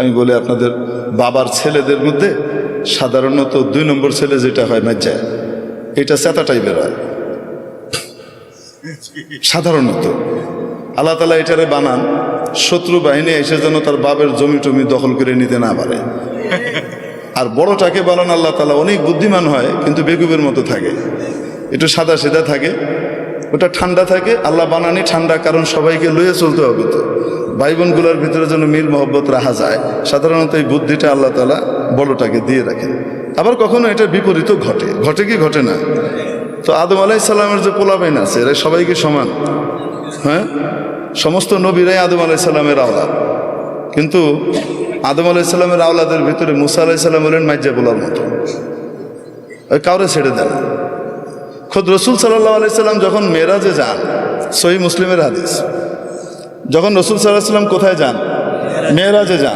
আমি বলি আপনাদের বাবার ছেলেদের মধ্যে সাধারণত দুই নম্বর ছেলে যেটা হয় মাজ্জায় এটা চেতা টাইপের হয়। সাধারণত। আল্লাহ তালা এটারে বানান, শত্রু বাহিনী এসে যেন তার বাবের জমি টমি দখল করে নিতে না পারে। আর বড়টাকে বানান আল্লাহ তালা অনেক বুদ্ধিমান হয়, কিন্তু বেগুবের মতো থাকে। একটু সাদা সিধা থাকে, ওটা ঠান্ডা থাকে, আল্লাহ বানানি ঠান্ডা, কারণ সবাইকে লইয়ে চলতে হবে তো। ভাই বোনগুলোর ভিতরে যেন মিল মহব্বত রাখা যায়, সাধারণত এই বুদ্ধিটা আল্লাহ তালা বড়টাকে দিয়ে রাখেন। আবার কখনো এটা বিপরীত ঘটে। ঘটে কি ঘটে না? তো আদম আলাইসাল্লামের যে পোলাপাইন আছে, এরা সবাইকে সমান? হ্যাঁ? সমস্ত নবীরাই আদম আলাইসাল্লামের আওলাদ। কিন্তু আদম আলাইসাল্লামের আওলাদের ভিতরে মুসা আলাইসাল্লাম হলেন মাইজা বলার মতো। কাউরে ছেড়ে দেন খোদ রসুল সাল্লাহ আলাইসাল্লাম যখন মেয়েরাজে যান সহি মুসলিমের হাদিস যখন রসুল সাল্লাহ সাল্লাম কোথায় যান? মেয়েরাজে যান।